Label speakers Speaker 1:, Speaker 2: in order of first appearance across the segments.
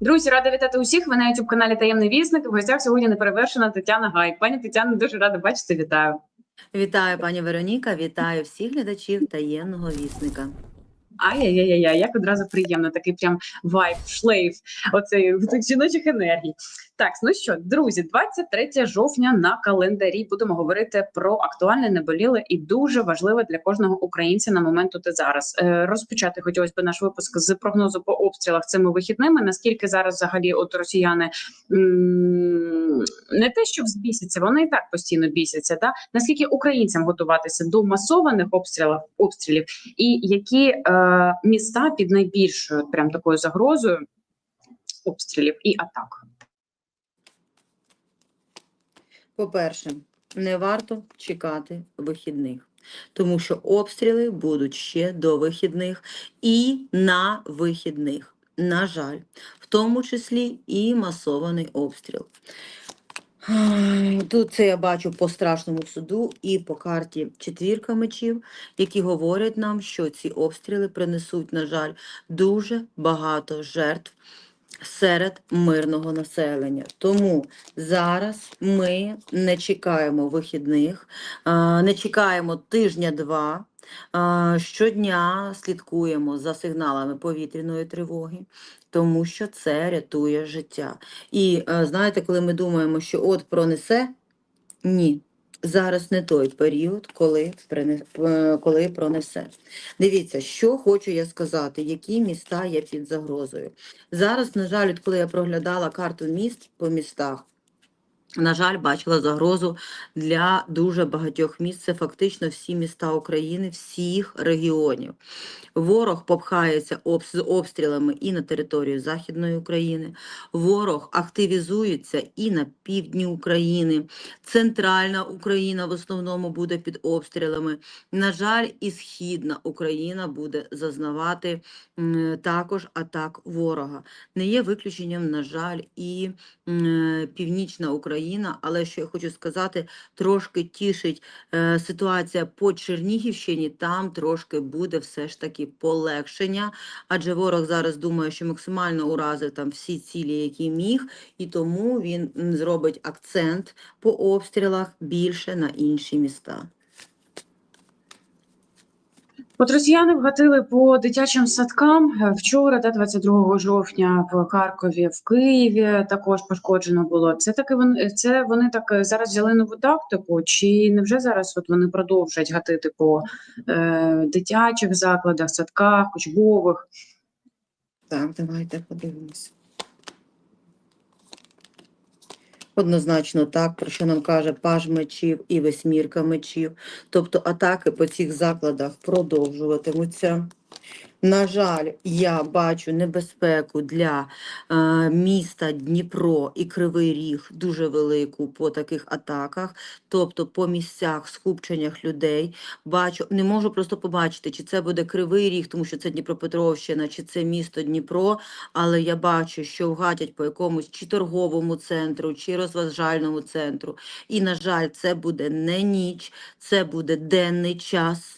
Speaker 1: Друзі, рада вітати усіх. Ви на youtube каналі Таємний вісник. В гостях сьогодні неперевершена Тетяна Гай. Пані Тетяна, дуже рада бачити. Вітаю.
Speaker 2: Вітаю, пані Вероніка, вітаю всіх глядачів таємного вісника.
Speaker 1: Ай-яй-яй-яй, як одразу приємно, такий прям вайб, шлейф оцей жіночих енергій. Так, ну що, друзі, 23 жовтня на календарі будемо говорити про актуальне, неболіле і дуже важливе для кожного українця на момент тут і зараз. Е, розпочати хотілося б наш випуск з прогнозу по обстрілах цими вихідними. Наскільки зараз взагалі от росіяни не те, що взбісяться, вони і так постійно бісяться. Да? Наскільки українцям готуватися до масованих обстрілів обстрілів, і які е, міста під найбільшою прям такою загрозою обстрілів і атак?
Speaker 2: По-перше, не варто чекати вихідних, тому що обстріли будуть ще до вихідних і на вихідних. На жаль, в тому числі і масований обстріл. Тут це я бачу по страшному суду і по карті четвірка мечів, які говорять нам, що ці обстріли принесуть, на жаль, дуже багато жертв серед мирного населення. Тому зараз ми не чекаємо вихідних, не чекаємо тижня-два. Щодня слідкуємо за сигналами повітряної тривоги, тому що це рятує життя. І е, знаєте, коли ми думаємо, що от пронесе, ні. Зараз не той період, коли, е, коли пронесе. Дивіться, що хочу я сказати, які міста є під загрозою. Зараз, на жаль, коли я проглядала карту міст по містах, на жаль, бачила загрозу для дуже багатьох міст. Це фактично всі міста України, всіх регіонів. Ворог попхається з обстрілами і на територію Західної України. Ворог активізується і на півдні України. Центральна Україна в основному буде під обстрілами. На жаль, і Східна Україна буде зазнавати також атак ворога. Не є виключенням, на жаль, і Північна Україна, але що я хочу сказати, трошки тішить е, ситуація по Чернігівщині, там трошки буде все ж таки полегшення, адже ворог зараз думає, що максимально уразив там всі цілі, які міг, і тому він зробить акцент по обстрілах більше на інші міста.
Speaker 1: От росіяни вгатили по дитячим садкам Е, вчора, та 22 жовтня, в Харкові, в Києві також пошкоджено було. Це таки вони це вони так е, зараз взяли нову тактику, чи невже зараз от вони продовжать гатити по е, дитячих закладах, садках, учбових?
Speaker 2: Так, давайте подивимось. Однозначно так, про що нам каже паж мечів і восьмірка мечів. Тобто атаки по цих закладах продовжуватимуться. На жаль, я бачу небезпеку для е, міста Дніпро і Кривий Ріг дуже велику по таких атаках, тобто по місцях скупченнях людей. Бачу, не можу просто побачити, чи це буде Кривий Ріг, тому що це Дніпропетровщина, чи це місто Дніпро. Але я бачу, що вгатять по якомусь чи торговому центру, чи розважальному центру. І, на жаль, це буде не ніч, це буде денний час.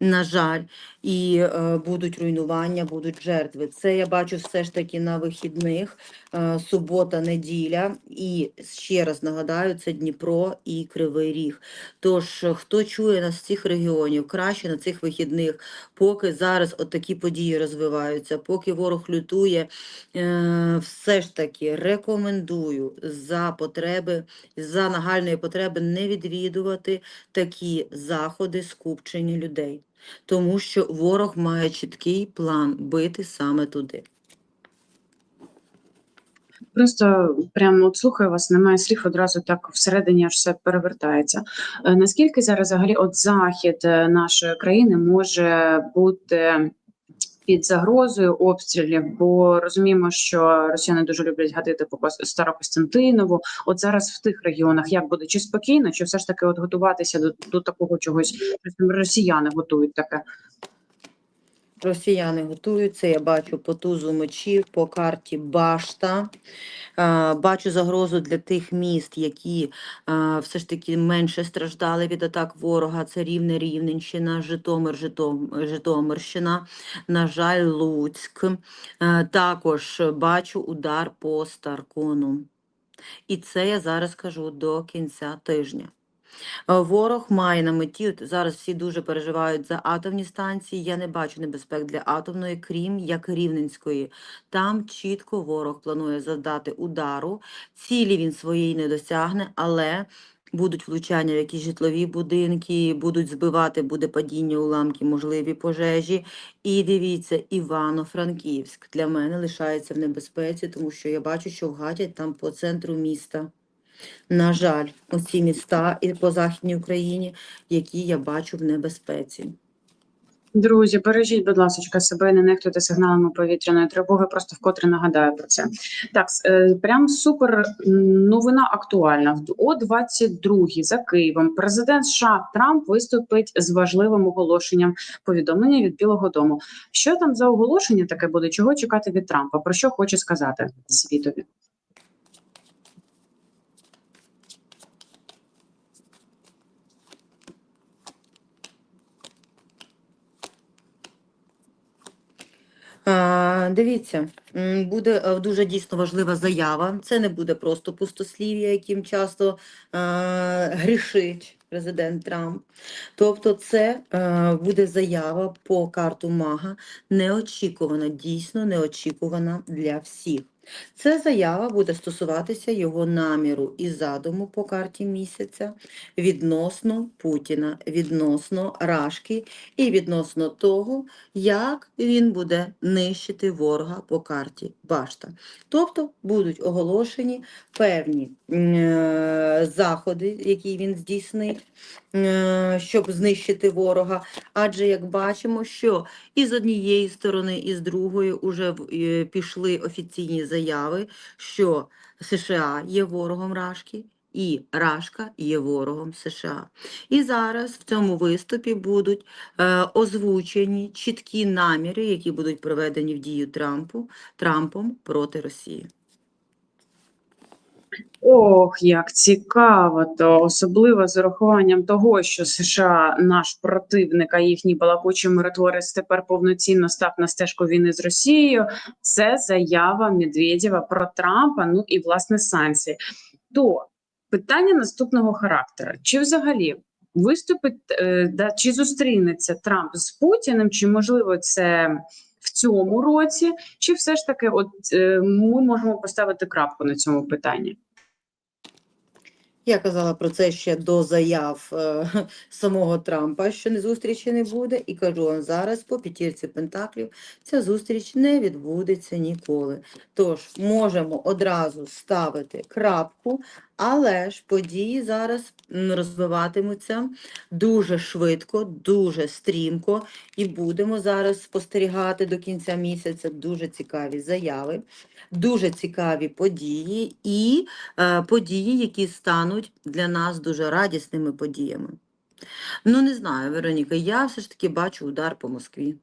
Speaker 2: На жаль, і е, будуть руйнування, будуть жертви. Це я бачу все ж таки на вихідних, е, субота, неділя. І ще раз нагадаю, це Дніпро і Кривий Ріг. Тож, хто чує нас з цих регіонів, краще на цих вихідних, поки зараз от такі події розвиваються, поки ворог лютує, е, все ж таки рекомендую за потреби, за нагальної потреби не відвідувати такі заходи скупчення людей. Тому що ворог має чіткий план бити саме туди.
Speaker 1: Просто прямо от слухаю вас, немає слів, одразу так всередині аж все перевертається. Е, Наскільки зараз взагалі от захід е, нашої країни може бути під загрозою обстрілів? Бо розуміємо, що росіяни дуже люблять гадити по Старокостянтинову. От зараз в тих регіонах як буде чи спокійно, чи все ж таки от готуватися до, до такого чогось? Росіяни готують таке.
Speaker 2: Росіяни готуються, я бачу по тузу мечів, по карті Башта. Бачу загрозу для тих міст, які все ж таки менше страждали від атак ворога. Це Рівне, Рівненщина, Житомир, Житомирщина, на жаль, Луцьк. Також бачу удар по Старкону. І це я зараз кажу до кінця тижня. Е, Ворог має на меті, зараз всі дуже переживають за атомні станції. Я не бачу небезпек для атомної, крім як Рівненської. Там чітко ворог планує завдати удару. Цілі він своєї не досягне, але будуть влучання в якісь житлові будинки, будуть збивати, буде падіння уламки, можливі пожежі. І дивіться, Івано-Франківськ для мене лишається в небезпеці, тому що я бачу, що вгатять там по центру міста. На жаль, оці міста і по Західній Україні, які я бачу в небезпеці.
Speaker 1: Друзі, бережіть, будь ласка, себе, не нехтуйте сигналами повітряної тривоги. Просто вкотре нагадаю про це. Так, е, прям супер новина актуальна. О 22 за Києвом президент США Трамп виступить з важливим оголошенням. Повідомлення від Білого Дому. Що там за оголошення таке буде? Чого чекати від Трампа? Про що хоче сказати світові?
Speaker 2: Дивіться, буде е, дуже дійсно важлива заява. Це не буде просто пустослів'я, яким часто е, грішить президент Трамп. Тобто, це е, буде заява по карту Мага, неочікувана, дійсно неочікувана для всіх. Ця заява буде стосуватися його наміру і задуму по карті місяця відносно Путіна, відносно Рашки і відносно того, як він буде нищити ворога по карті Башта. Тобто будуть оголошені певні е, заходи, які він здійснить, е, щоб знищити ворога. Адже як бачимо, що і з однієї сторони, і з другої вже пішли офіційні заяви, що США є ворогом Рашки. І Рашка є ворогом США. І зараз в цьому виступі будуть е, озвучені чіткі наміри, які будуть проведені в дію Трампу, Трампом проти Росії.
Speaker 1: Ох, як цікаво, то особливо з урахуванням того, що США наш противник, а їхній балакучий миротворець тепер повноцінно став на стежку війни з Росією. Це заява Медведєва про Трампа. Ну і власне санкції. То питання наступного характеру: чи взагалі виступить е, да, чи зустрінеться Трамп з Путіним, чи можливо це в цьому році, чи все ж таки, от е, ми можемо поставити крапку на цьому питанні?
Speaker 2: Я казала про це ще до заяв е, самого Трампа, що не зустрічі не буде, і кажу вам зараз по п'ятірці Пентаклів ця зустріч не відбудеться ніколи. Тож можемо одразу ставити крапку, але ж події зараз розвиватимуться дуже швидко, дуже стрімко, і будемо зараз спостерігати до кінця місяця дуже цікаві заяви, дуже цікаві події і е, події, які стануть для нас дуже радісними подіями. Ну, не знаю, Вероніка, я все ж таки бачу удар по Москві.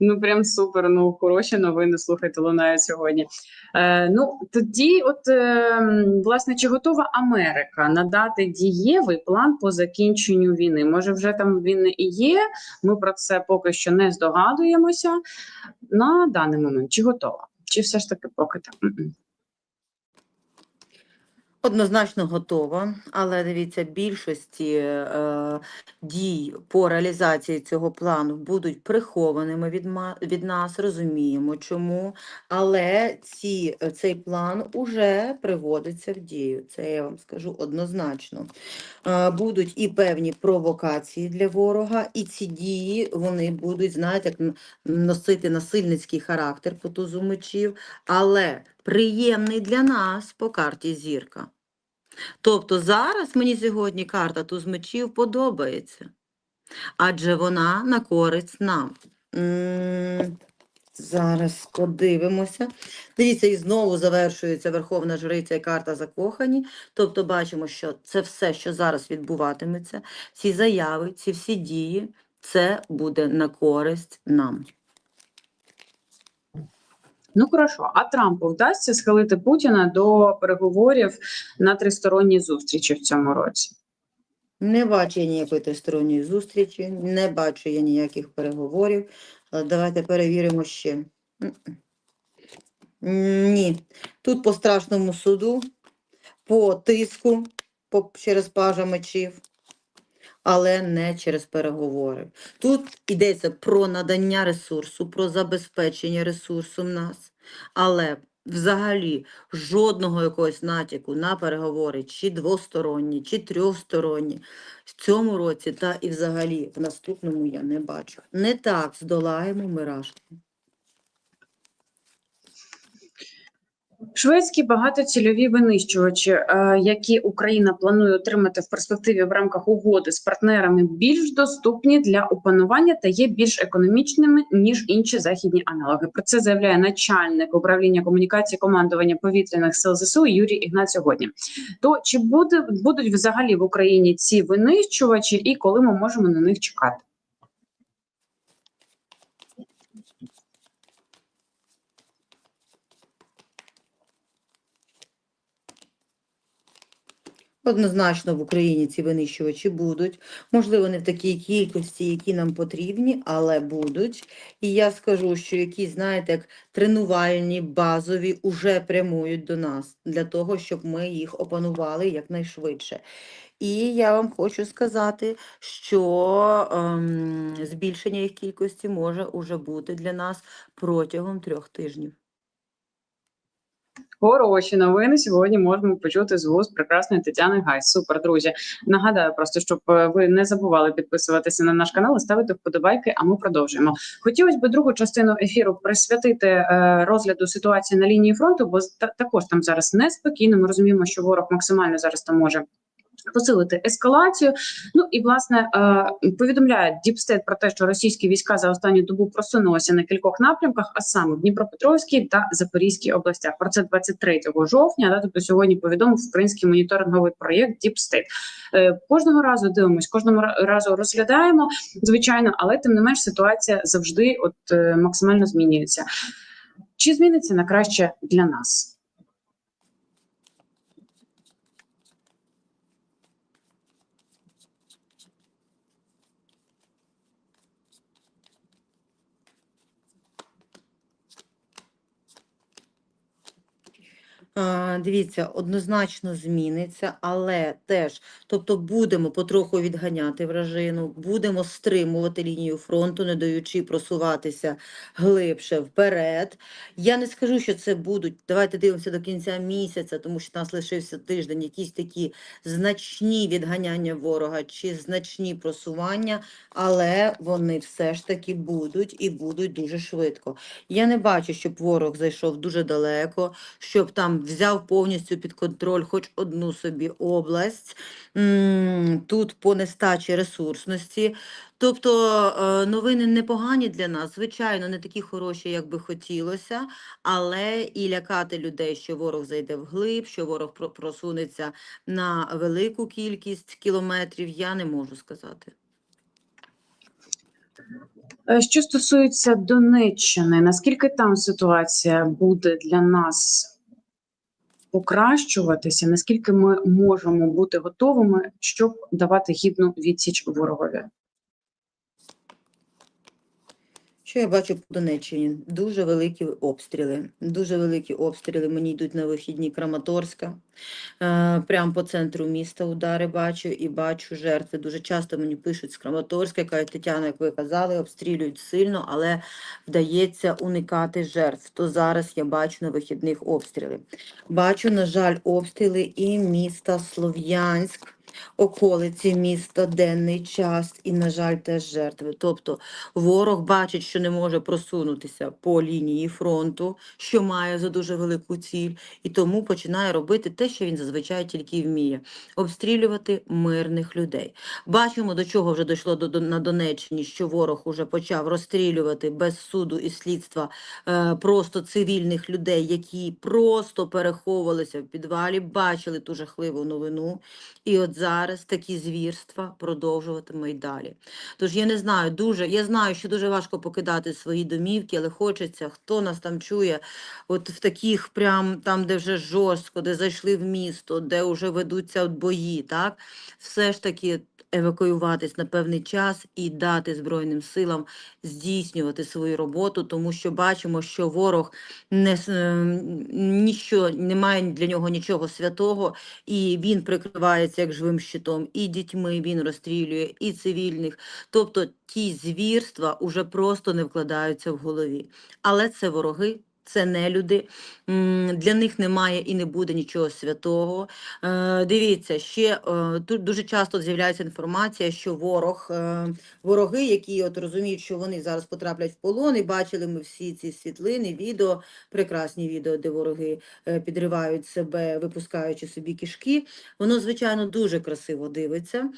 Speaker 1: Ну, прям супер. Ну, хороші новини. Слухайте, лунають сьогодні. Е, ну, тоді, от е, власне, чи готова Америка надати дієвий план по закінченню війни? Може, вже там він і є. Ми про це поки що не здогадуємося. На даний момент чи готова? Чи все ж таки поки так?
Speaker 2: Однозначно готова, але дивіться, більшості е, дій по реалізації цього плану будуть прихованими від, від нас, розуміємо чому. Але ці, цей план уже приводиться в дію. Це я вам скажу однозначно. Е, будуть і певні провокації для ворога, і ці дії вони будуть, знаєте, як носити насильницький характер по тузу мечів, але приємний для нас по карті зірка. Тобто зараз мені сьогодні карта туз мечів подобається, адже вона на користь нам. Зараз подивимося. Дивіться, і знову завершується Верховна Жриця і карта закохані. Тобто бачимо, що це все, що зараз відбуватиметься, ці заяви, ці всі дії, це буде на користь нам.
Speaker 1: Ну хорошо, а Трампу вдасться схилити Путіна до переговорів на тристоронній зустрічі в цьому році?
Speaker 2: Не бачу я ніякої тристоронньої зустрічі, не бачу я ніяких переговорів. Давайте перевіримо ще. Ні. Тут по страшному суду, по тиску по, через пажа мечів, але не через переговори. Тут йдеться про надання ресурсу, про забезпечення ресурсу в нас, але взагалі жодного якогось натяку на переговори, чи двосторонні, чи трьохсторонні, в цьому році та і взагалі в наступному я не бачу. Не так здолаємо ми рашку.
Speaker 1: Шведські багатоцільові винищувачі, е, які Україна планує отримати в перспективі в рамках угоди з партнерами, більш доступні для опанування та є більш економічними ніж інші західні аналоги. Про це заявляє начальник управління комунікації командування повітряних сил ЗСУ Юрій Ігнат сьогодні. То чи буде будуть взагалі в Україні ці винищувачі, і коли ми можемо на них чекати?
Speaker 2: Однозначно в Україні ці винищувачі будуть. Можливо, не в такій кількості, які нам потрібні, але будуть. І я скажу, що якісь, знаєте, як тренувальні, базові уже прямують до нас для того, щоб ми їх опанували якнайшвидше. І я вам хочу сказати, що ем, збільшення їх кількості може уже бути для нас протягом трьох тижнів.
Speaker 1: Хороші новини сьогодні можемо почути з вуз прекрасної Тетяни Гай. Супер, друзі. Нагадаю просто, щоб е, ви не забували підписуватися на наш канал і ставити вподобайки. А ми продовжуємо. Хотілося б другу частину ефіру присвятити е, розгляду ситуації на лінії фронту, бо та- також там зараз неспокійно. Ми розуміємо, що ворог максимально зараз там може. Посилити ескалацію. Ну і власне е, повідомляє Діпстейт про те, що російські війська за останню добу просунулися на кількох напрямках, а саме в Дніпропетровській та Запорізькій областях. Про це 23 жовтня. Да, тобто сьогодні повідомив український моніторинговий проєкт Діпстейт. Е, кожного разу дивимось, кожного разу розглядаємо, звичайно, але тим не менш ситуація завжди от е, максимально змінюється. Чи зміниться на краще для нас?
Speaker 2: Дивіться, однозначно зміниться, але теж, тобто будемо потроху відганяти вражину, будемо стримувати лінію фронту, не даючи просуватися глибше вперед. Я не скажу, що це будуть, давайте дивимося до кінця місяця, тому що нас лишився тиждень, якісь такі значні відганяння ворога чи значні просування, але вони все ж таки будуть і будуть дуже швидко. Я не бачу, щоб ворог зайшов дуже далеко, щоб там взяв повністю під контроль хоч одну собі область. Тут по нестачі ресурсності. Тобто е, новини непогані для нас, звичайно, не такі хороші, як би хотілося, але і лякати людей, що ворог зайде вглиб, що ворог просунеться на велику кількість кілометрів, я не можу сказати.
Speaker 1: Е, Що стосується Донеччини, наскільки там ситуація буде для нас покращуватися? Наскільки ми можемо бути готовими, щоб давати гідну відсіч ворогові?
Speaker 2: Що я бачу по Донеччині? Дуже великі обстріли. Дуже великі обстріли. Мені йдуть на вихідні Краматорська. Е, прямо по центру міста удари бачу і бачу жертви. Дуже часто мені пишуть з Краматорська, кажуть, Тетяна, як ви казали, обстрілюють сильно, але вдається уникати жертв. То зараз я бачу на вихідних обстріли. Бачу, на жаль, обстріли і міста Слов'янськ. Околиці міста, денний час і, на жаль, теж жертви. Тобто ворог бачить, що не може просунутися по лінії фронту, що має за дуже велику ціль, і тому починає робити те, що він зазвичай тільки вміє обстрілювати мирних людей. Бачимо, до чого вже дійшло до, до, на Донеччині, що ворог уже почав розстрілювати без суду і слідства е, просто цивільних людей, які просто переховувалися в підвалі, бачили ту жахливу новину. І от зараз такі звірства продовжуватиме й далі. Тож я не знаю, дуже я знаю, що дуже важко покидати свої домівки, але хочеться, хто нас там чує, от в таких прям там, де вже жорстко, де зайшли в місто, де вже ведуться бої, так все ж таки евакуюватись на певний час і дати Збройним силам здійснювати свою роботу, тому що бачимо, що ворог не ем, ніщо немає для нього нічого святого, і він прикривається як живим щитом, і дітьми він розстрілює, і цивільних. Тобто ті звірства уже просто не вкладаються в голові. Але це вороги. Це не люди, для них немає і не буде нічого святого. Е, Дивіться, ще е, тут дуже часто з'являється інформація, що ворог, е, вороги, які от розуміють, що вони зараз потраплять в полон, і бачили ми всі ці світлини, відео, прекрасні відео, де вороги підривають себе, випускаючи собі кишки. Воно, звичайно, дуже красиво дивиться.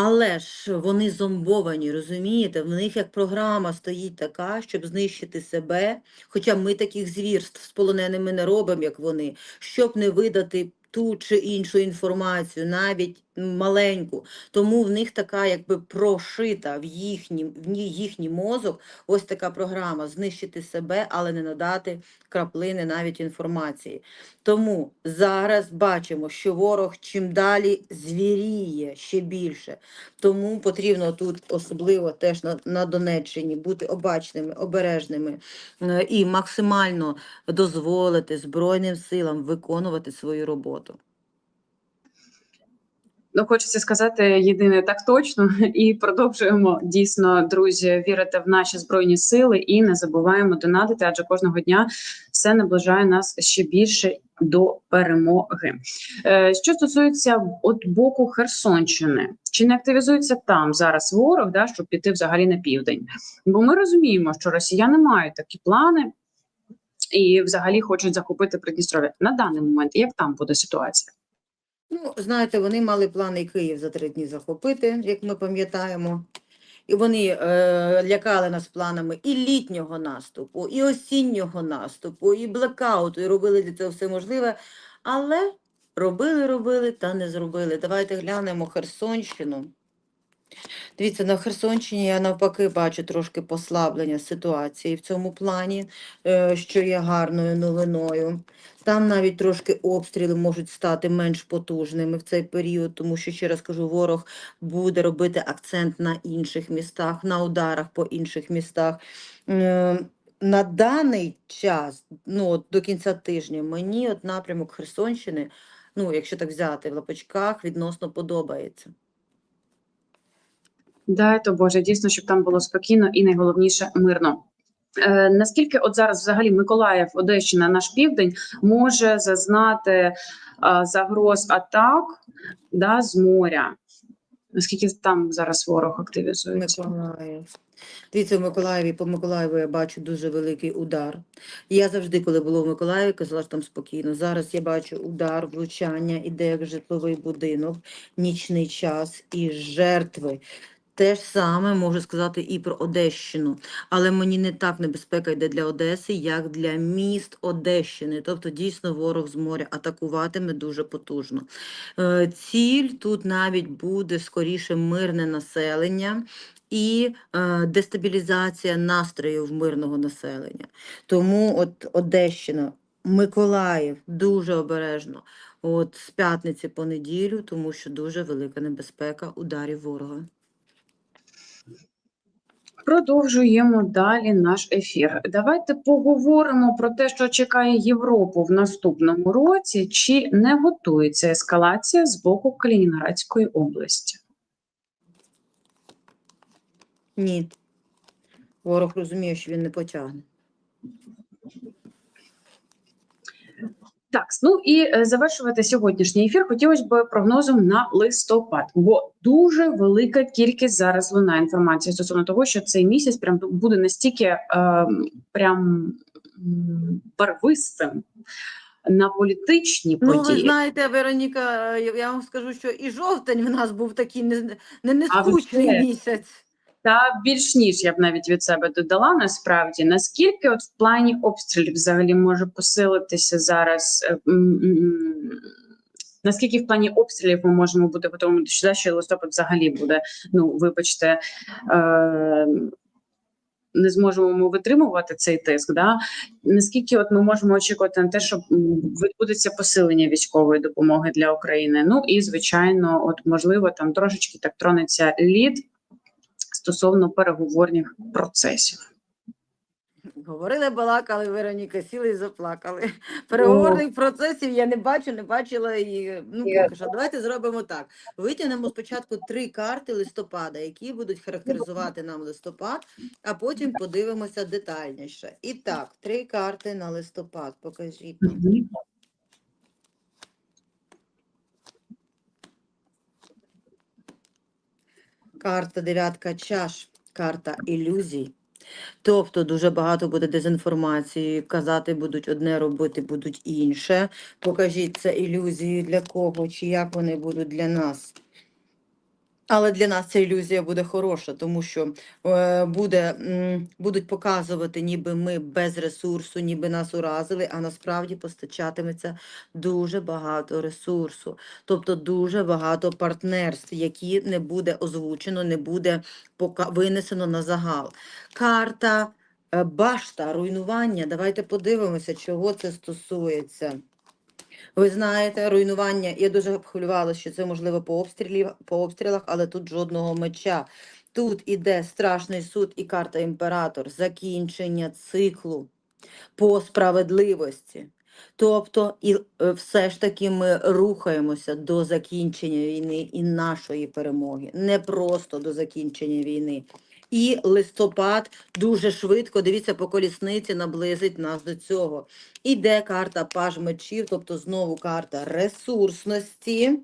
Speaker 2: Але ж вони зомбовані, розумієте? В них як програма стоїть така, щоб знищити себе. Хоча ми таких звірств з полоненими не робимо, як вони, щоб не видати ту чи іншу інформацію, навіть маленьку. Тому в них така якби прошита в їхній, в ні- їхній мозок ось така програма знищити себе, але не надати краплини навіть інформації. Тому зараз бачимо, що ворог чим далі звіріє ще більше. Тому потрібно тут особливо теж на, на Донеччині бути обачними, обережними е, і максимально дозволити Збройним силам виконувати свою роботу.
Speaker 1: Ну, хочеться сказати єдине так точно, і продовжуємо дійсно, друзі, вірити в наші збройні сили і не забуваємо донатити, адже кожного дня все наближає нас ще більше до перемоги. Е, Що стосується от боку Херсонщини, чи не активізується там зараз ворог, да, щоб піти взагалі на південь? Бо ми розуміємо, що росіяни мають такі плани і взагалі хочуть захопити Придністров'я на даний момент. Як там буде ситуація?
Speaker 2: Ну, знаєте, вони мали плани Київ за три дні захопити, як ми пам'ятаємо. І вони е, лякали нас планами і літнього наступу, і осіннього наступу, і блекауту, і робили для цього все можливе. Але робили, робили та не зробили. Давайте глянемо Херсонщину. Дивіться, на Херсонщині я навпаки бачу трошки послаблення ситуації в цьому плані, е, що є гарною новиною. Там навіть трошки обстріли можуть стати менш потужними в цей період, тому що, ще раз кажу, ворог буде робити акцент на інших містах, на ударах по інших містах. На даний час, ну до кінця тижня, мені от напрямок Херсонщини, ну якщо так взяти в лапочках, відносно подобається.
Speaker 1: Дай то Боже, дійсно, щоб там було спокійно і найголовніше мирно. Е, наскільки от зараз взагалі Миколаїв, Одещина, наш південь може зазнати е, загроз атак да, з моря? Наскільки там зараз ворог активізується?
Speaker 2: Миколаїв. Дивіться, в Миколаєві, по Миколаєву я бачу дуже великий удар. Я завжди, коли було в Миколаєві, казала, що там спокійно. Зараз я бачу удар, влучання, іде як житловий будинок, нічний час і жертви. Те ж саме можу сказати і про Одещину, але мені не так небезпека йде для Одеси, як для міст Одещини. Тобто, дійсно, ворог з моря атакуватиме дуже потужно. Е, Ціль тут навіть буде скоріше мирне населення і е, дестабілізація настроїв мирного населення. Тому от Одещина, Миколаїв дуже обережно. От з п'ятниці по неділю, тому що дуже велика небезпека ударів ворога.
Speaker 1: Продовжуємо далі наш ефір. Давайте поговоримо про те, що чекає Європу в наступному році. Чи не готується ескалація з боку Калінінградської області?
Speaker 2: Ні. Ворог розуміє, що він не потягне.
Speaker 1: Так, ну і е, завершувати сьогоднішній ефір хотілося б прогнозом на листопад, бо дуже велика кількість зараз лунає інформації стосовно того, що цей місяць прям буде настільки е, прям барвистим на політичні
Speaker 2: Ну, ви знаєте, Вероніка, я я вам скажу, що і жовтень в нас був такий не, не, не скучний місяць.
Speaker 1: Та більш ніж я б навіть від себе додала насправді наскільки от в плані обстрілів взагалі може посилитися зараз е, Наскільки в плані обстрілів ми можемо бути готовими до сюди, що листопад взагалі буде, ну вибачте, е, не зможемо ми витримувати цей тиск. Да? Наскільки от ми можемо очікувати на те, що відбудеться посилення військової допомоги для України? Ну і звичайно, от можливо, там трошечки так тронеться лід стосовно переговорних процесів.
Speaker 2: Говорили, балакали, Вероніка, сіли і заплакали. Переговорних процесів я не бачу, не бачила і ну поки що. Давайте зробимо так. Витягнемо спочатку три карти листопада, які будуть характеризувати нам листопад, а потім подивимося детальніше. І так, три карти на листопад. Покажіть. нам.
Speaker 1: Мгм.
Speaker 2: Карта дев'ятка чаш, карта ілюзій. Тобто дуже багато буде дезінформації, казати будуть одне, робити будуть інше. Покажіть це ілюзії для кого чи як вони будуть для нас. Але для нас ця ілюзія буде хороша, тому що е, буде, м, будуть показувати, ніби ми без ресурсу, ніби нас уразили, а насправді постачатиметься дуже багато ресурсу. Тобто дуже багато партнерств, які не буде озвучено, не буде пока винесено на загал. Карта е, башта, руйнування. Давайте подивимося, чого це стосується. Ви знаєте, руйнування. Я дуже хвилювалася, що це можливо по обстрілів, по обстрілах, але тут жодного меча. Тут іде страшний суд і карта імператор, закінчення циклу по справедливості. Тобто, і е, все ж таки ми рухаємося до закінчення війни і нашої перемоги, не просто до закінчення війни. І листопад дуже швидко, дивіться, по колісниці наблизить нас до цього. Іде карта паж мечів, тобто знову карта ресурсності.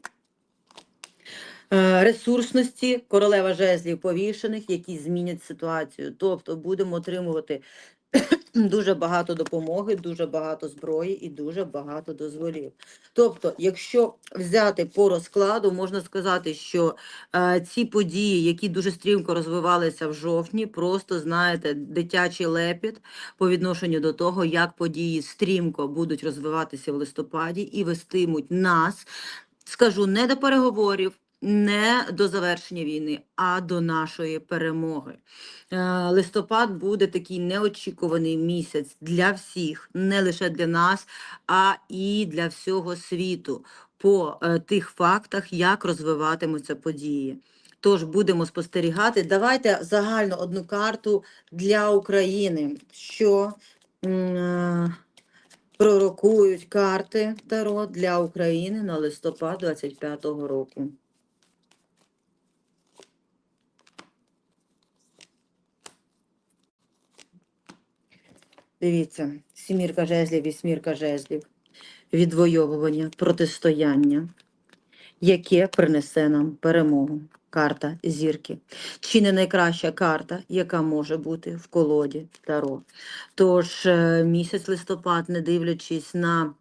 Speaker 2: Е, Ресурсності, королева жезлів повішених, які змінять ситуацію. Тобто будемо отримувати дуже багато допомоги, дуже багато зброї і дуже багато дозволів. Тобто, якщо взяти по розкладу, можна сказати, що е, ці події, які дуже стрімко розвивалися в жовтні, просто знаєте, дитячий лепіт по відношенню до того, як події стрімко будуть розвиватися в листопаді і вестимуть нас, скажу, не до переговорів. Не до завершення війни, а до нашої перемоги. Е, Листопад буде такий неочікуваний місяць для всіх, не лише для нас, а і для всього світу по е, тих фактах, як розвиватимуться події. Тож будемо спостерігати. Давайте загально одну карту для України, що е, пророкують карти Таро для України на листопад 25-го року. Дивіться, сімірка жезлів, вісьмірка жезлів, відвоювання, протистояння, яке принесе нам перемогу. Карта зірки. Чи не найкраща карта, яка може бути в колоді Таро. Тож е, місяць листопад, не дивлячись на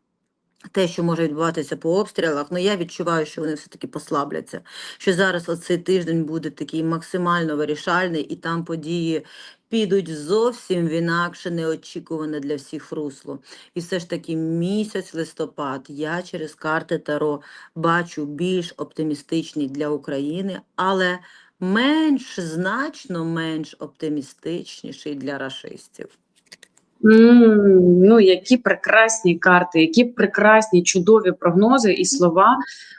Speaker 2: те, що може відбуватися по обстрілах, ну я відчуваю, що вони все-таки послабляться. Що зараз оцей тиждень буде такий максимально вирішальний, і там події підуть зовсім в інакше неочікуване для всіх русло. І все ж таки місяць листопад я через карти Таро бачу більш оптимістичний для України, але менш значно менш оптимістичніший для рашистів.
Speaker 1: Ну, які прекрасні карти, які прекрасні, чудові прогнози і слова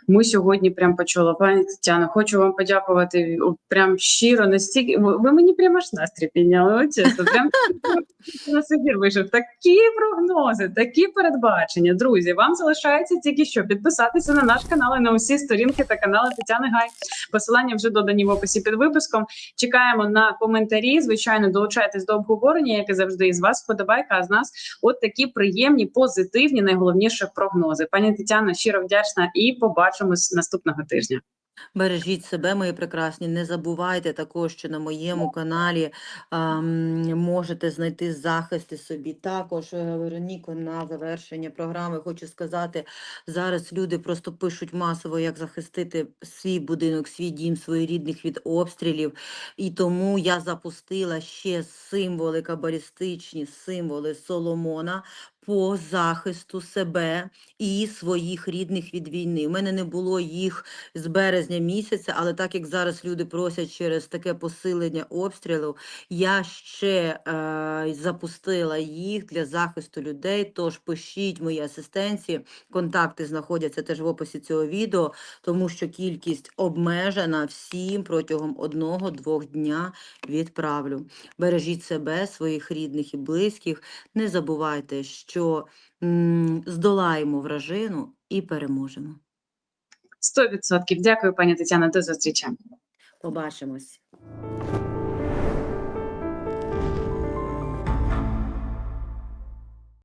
Speaker 1: ми сьогодні прям почули. Пані Тетяно, хочу вам подякувати прям щиро настільки. Ви мені прямо аж настрій підняли. Чесно, прям на ефір вийшов. Такі прогнози, такі передбачення. Друзі, вам залишається тільки що підписатися на наш канал і на усі сторінки та канали Тетяни Гай. Посилання вже додані в описі під випуском. Чекаємо на коментарі. Звичайно, долучайтесь до обговорення, як і завжди. Із вас вподобайка, а з нас от такі приємні, позитивні, найголовніше прогнози. Пані Тетяно, щиро вдячна і побачимось наступного тижня.
Speaker 2: Бережіть себе, мої прекрасні. Не забувайте також, що на моєму каналі ам, можете знайти захисти собі. Також, е, Вероніко, на завершення програми хочу сказати, зараз люди просто пишуть масово, як захистити свій будинок, свій дім, своїх рідних від обстрілів. І тому я запустила ще символи кабалістичні, символи Соломона по захисту себе і своїх рідних від війни. У мене не було їх з березня місяця, але так як зараз люди просять через таке посилення обстрілу, я ще е, запустила їх для захисту людей. Тож пишіть моїй асистенції, контакти знаходяться теж в описі цього відео, тому що кількість обмежена всім протягом одного-двох дня відправлю. Бережіть себе, своїх рідних і близьких. Не забувайте, що м, здолаємо вражину і переможемо.
Speaker 1: 100%. Дякую, пані Тетяна. До зустрічі.
Speaker 2: Побачимось.